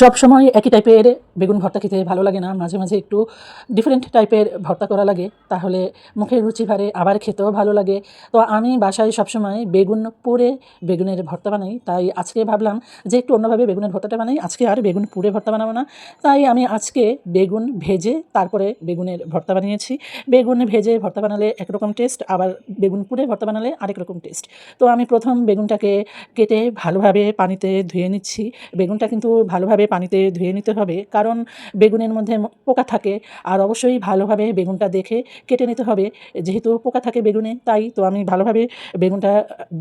সব সময় একই টাইপের বেগুন ভর্তা খেতে ভালো লাগে না। মাঝে মাঝে একটু ডিফারেন্ট টাইপের ভর্তা করা লাগে। তাহলে মুখের রুচি ভারে আবার খেতেও ভালো লাগে। তো আমি বাসায় সবসময় বেগুন পুড়ে বেগুনের ভর্তা বানাই। তাই আজকে ভাবলাম যে একটু অন্যভাবে বেগুনের ভর্তাটা বানাই। আজকে আর বেগুন পুড়ে ভর্তা বানাবো না। তাই আমি আজকে বেগুন ভেজে তারপরে বেগুনের ভর্তা বানিয়েছি। বেগুন ভেজে ভর্তা বানালে একরকম টেস্ট আবার বেগুন পুড়ে ভর্তা বানালে আরেক রকম টেস্ট তো আমি প্রথম বেগুনটাকে কেটে ভালোভাবে পানিতে ধুয়ে নিচ্ছি। বেগুনটা কিন্তু ভালোভাবে পানিতে ধুয়ে নিতে হবে, কারণ বেগুনের মধ্যে পোকা থাকে। আর অবশ্যই ভালোভাবে বেগুনটা দেখে কেটে নিতে হবে। যেহেতু পোকা থাকে বেগুনে, তাই তো আমি ভালোভাবে বেগুনটা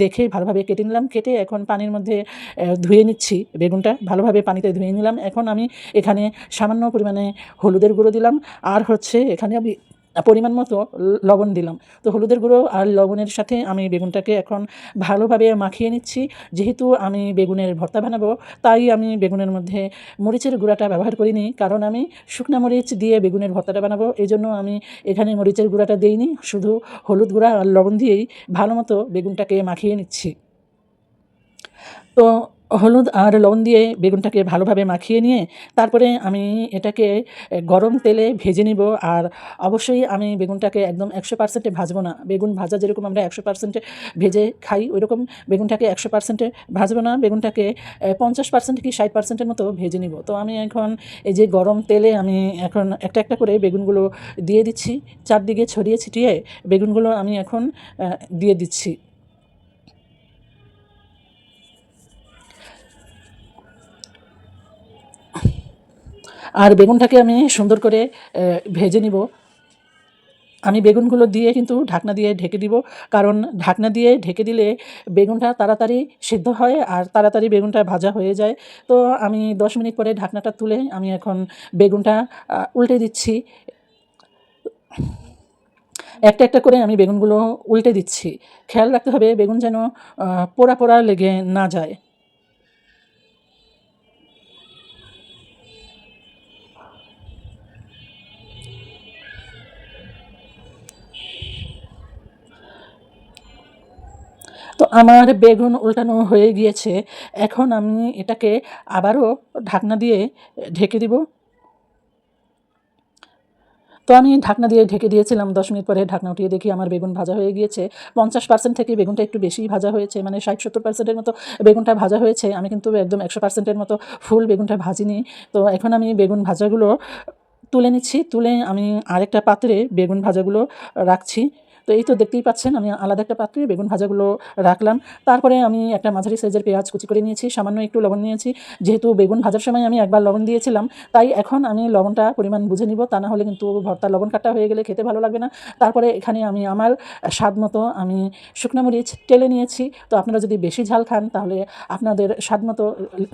দেখে ভালোভাবে কেটে নিলাম। কেটে এখন পানির মধ্যে ধুয়ে নিচ্ছি বেগুনটা। ভালোভাবে পানিতে ধুয়ে নিলাম। এখন আমি এখানে সামান্য পরিমাণে হলুদের গুঁড়ো দিলাম। আর হচ্ছে এখানে আমি পরিমাণ মতো লবণ দিলাম। তো হলুদের গুঁড়ো আর লবণের সাথে আমি বেগুনটাকে এখন ভালোভাবে মাখিয়ে নিচ্ছি। যেহেতু আমি বেগুনের ভর্তা বানাবো, তাই আমি বেগুনের মধ্যে মরিচের গুঁড়াটা ব্যবহার করিনি। কারণ আমি শুকনা মরিচ দিয়ে বেগুনের ভর্তাটা বানাবো এই জন্য আমি এখানে মরিচের গুঁড়াটা দিইনি। শুধু হলুদ গুঁড়া আর লবণ দিয়েই ভালো মতো বেগুনটাকে মাখিয়ে নিচ্ছি। তো হলুদ আর লবণ দিয়ে বেগুনটাকে ভালোভাবে মাখিয়ে নিয়ে তারপরে আমি এটাকে গরম তেলে ভেজে নিব। আর অবশ্যই আমি বেগুনটাকে একদম একশো পার্সেন্টে ভাজবো না। বেগুন ভাজা যেরকম আমরা একশো পার্সেন্টে ভেজে খাই ওই রকম বেগুনটাকে একশো পার্সেন্টে ভাজবো না। বেগুনটাকে পঞ্চাশ পার্সেন্ট কি ষাট পার্সেন্টের মতো ভেজে নিব। তো আমি এখন এই যে গরম তেলে আমি এখন একটা একটা করে বেগুনগুলো দিয়ে দিচ্ছি। চারদিকে ছড়িয়ে ছিটিয়ে বেগুনগুলো আমি এখন দিয়ে দিচ্ছি। আর বেগুনটাকে আমি সুন্দর করে ভেজে নিব। আমি বেগুনগুলো দিয়ে কিন্তু ঢাকনা দিয়ে ঢেকে দিব, কারণ ঢাকনা দিয়ে ঢেকে দিলে বেগুনটা তাড়াতাড়ি সিদ্ধ হয় আর তাড়াতাড়ি বেগুনটা ভাজা হয়ে যায়। তো আমি দশ মিনিট পরে ঢাকনাটা তুলে আমি এখন বেগুনটা উল্টে দিচ্ছি। একটা একটা করে আমি বেগুনগুলো উল্টে দিচ্ছি। খেয়াল রাখতে হবে বেগুন যেন পোড়া পোড়া লেগে না যায়। তো আমার বেগুন উল্টানো হয়ে গিয়েছে। এখন আমি এটাকে আবারও ঢাকনা দিয়ে ঢেকে দিব। তো আমি ঢাকনা দিয়ে ঢেকে দিয়েছিলাম, দশ মিনিট পরে ঢাকনা উঠিয়ে দেখি আমার বেগুন ভাজা হয়ে গিয়েছে। পঞ্চাশ পার্সেন্ট থেকে বেগুনটা একটু বেশি ভাজা হয়েছে মানে ষাট সত্তর পার্সেন্টের মতো বেগুনটা ভাজা হয়েছে। আমি কিন্তু একদম একশো পার্সেন্টের মতো ফুল বেগুনটা ভাজিনি। তো এখন আমি বেগুন ভাজাগুলো তুলে নিচ্ছি, তুলে আমি আরেকটা পাত্রে বেগুন ভাজাগুলো রাখছি। তো এই তো দেখতেই পাচ্ছেন, আমি আলাদা একটা পাত্রে বেগুন ভাজাগুলো রাখলাম। তারপরে আমি একটা মাঝারি সাইজের পেঁয়াজ কুচি করে নিয়েছি, সামান্য একটু লবণ নিয়েছি। যেহেতু বেগুন ভাজার সময় আমি একবার লবণ দিয়েছিলাম, তাই এখন আমি লবণটা পরিমাণ বুঝে নিব। তা না হলে কিন্তু ভর্তা লবণ কাটা হয়ে গেলে খেতে ভালো লাগবে না। তারপরে এখানে আমি আমার স্বাদ মতো আমি শুকনো মরিচ টেলে নিয়েছি। তো আপনারা যদি বেশি ঝাল খান, তাহলে আপনাদের স্বাদ মতো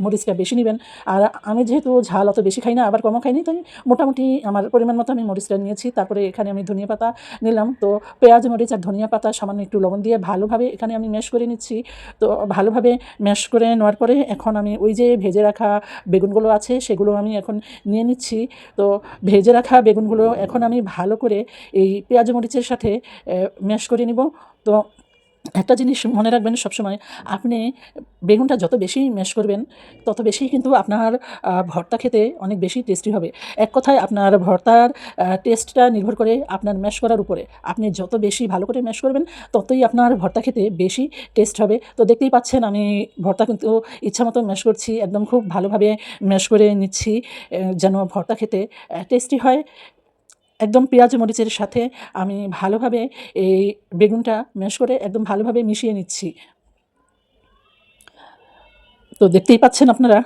মরিচটা বেশি নেবেন। আর আমি যেহেতু ঝাল অত বেশি খাই না, আবার কমও খাইনি, তাই মোটামুটি আমার পরিমাণ মতো আমি মরিচটা নিয়েছি। তারপরে এখানে আমি ধনিয়া পাতা নিলাম। তো পেঁয়াজ মরিচ আর ধনিয়া পাতা, সামান্য একটু লবণ দিয়ে ভালোভাবে এখানে আমি ম্যাশ করে নিচ্ছি। তো ভালোভাবে ম্যাশ করে নেওয়ার পরে এখন আমি ওই যে ভেজে রাখা বেগুনগুলো আছে, সেগুলো আমি এখন নিয়ে নিচ্ছি। তো ভেজে রাখা বেগুনগুলো এখন আমি ভালো করে এই পেঁয়াজ মরিচের সাথে ম্যাশ করে নিব। তো একটা জিনিস মনে রাখবেন সবসময়, আপনি বেগুনটা যত বেশি ম্যাশ করবেন, তত বেশি কিন্তু আপনার ভর্তা খেতে অনেক বেশি টেস্টি হবে। এক কথায় আপনার ভর্তার টেস্টটা নির্ভর করে আপনার ম্যাশ করার উপরে। আপনি যত বেশি ভালো করে ম্যাশ করবেন, ততই আপনার ভর্তা খেতে বেশি টেস্ট হবে। তো দেখতেই পাচ্ছেন আমি ভর্তা কিন্তু ইচ্ছা মতো ম্যাশ করছি, একদম খুব ভালোভাবে ম্যাশ করে নিচ্ছি যেন ভর্তা খেতে টেস্টি হয়। একদম পেঁয়াজ মরিচের সাথে আমি ভালোভাবে এই বেগুনটা ম্যাশ করে একদম ভালোভাবে মিশিয়ে নিচ্ছি। তো দেখতেই পাচ্ছেন আপনারা?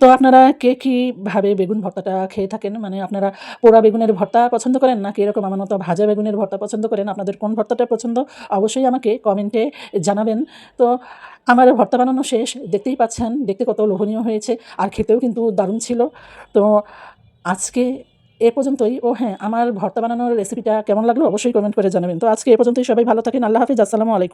তো আপনারা কে কীভাবে বেগুন ভর্তাটা খেয়ে থাকেন? মানে আপনারা পোড়া বেগুনের ভর্তা পছন্দ করেন নাকি এরকম আমার মতো ভাজা বেগুনের ভর্তা পছন্দ করেন? আপনাদের কোন ভর্তাটা পছন্দ? অবশ্যই আমাকে কমেন্টে জানাবেন। তো আমার ভর্তা বানানো শেষ, দেখতেই পাচ্ছেন, দেখতে কত লোভনীয় হয়েছে, আর খেতেও কিন্তু দারুণ ছিল। তো আজকে এ পর্যন্তই। ও হ্যাঁ আমার ভর্তা বানানোর রেসিপিটা কেমন লাগল অবশ্যই কমেন্ট করে জানাবেন। তো আজকে এ পর্যন্তই, সবাই ভালো থাকেন, আল্লাহ হাফিজ, আসসালামু আলাইকুম।